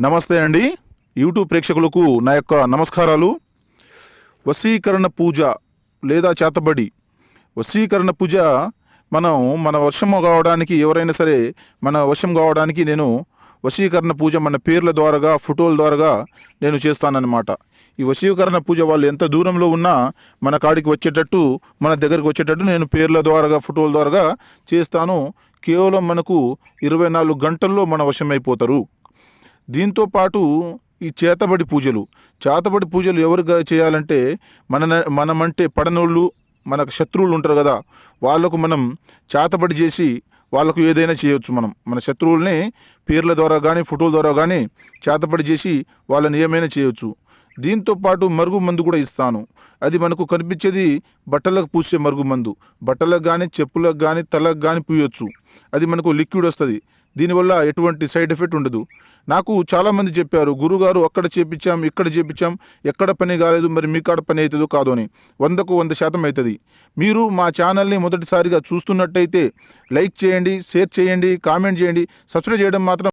నమస్తే అండి. యూట్యూబ్ ప్రేక్షకులకు నా యొక్క నమస్కారాలు. వశీకరణ పూజ లేదా చేతబడి. వశీకరణ పూజ మనం మన వర్షం కావడానికి ఎవరైనా సరే మన వర్షం కావడానికి నేను వశీకరణ పూజ మన పేర్ల ద్వారాగా ఫోటోల ద్వారాగా నేను చేస్తానన్నమాట. ఈ వశీకరణ పూజ వాళ్ళు ఎంత దూరంలో ఉన్నా మన కాడికి వచ్చేటట్టు మన దగ్గరికి వచ్చేటట్టు నేను పేర్ల ద్వారాగా ఫోటోల ద్వారాగా చేస్తాను. కేవలం మనకు ఇరవై నాలుగు గంటల్లో మన వశమైపోతారు దీంతో పాటు ఈ చేతబడి పూజలు. చేతబడి పూజలు ఎవరు చేయాలంటే మన మనమంటే పడనోళ్ళు మనకు శత్రువులు ఉంటారు కదా. వాళ్ళకు మనం చేతబడి చేసి వాళ్ళకు ఏదైనా చేయొచ్చు మనం. మన శత్రువుల్ని పేర్ల ద్వారా కానీ ఫోటోల ద్వారా కానీ చేతబడి చేసి వాళ్ళని ఏమైనా చేయొచ్చు. దీంతో పాటు మరుగు మందు కూడా ఇస్తాను. అది మనకు కనిపించేది బట్టలకు పూసే మరుగు మందు. బట్టలకు కానీ చెప్పులకు కానీ తలకు కానీ పూయొచ్చు. అది మనకు లిక్విడ్ వస్తుంది. దీనివల్ల ఎటువంటి సైడ్ ఎఫెక్ట్ ఉండదు. నాకు చాలామంది చెప్పారు గురుగారు అక్కడ చేపించాం ఇక్కడ చేపించాం ఎక్కడ పని కాలేదు మరి మీ కాడ పని అవుతుందో కాదు అని. వందకు వంద శాతం అవుతుంది. మీరు మా ఛానల్ని మొదటిసారిగా చూస్తున్నట్టయితే లైక్ చేయండి షేర్ చేయండి కామెంట్ చేయండి సబ్స్క్రైబ్ చేయడం మాత్రం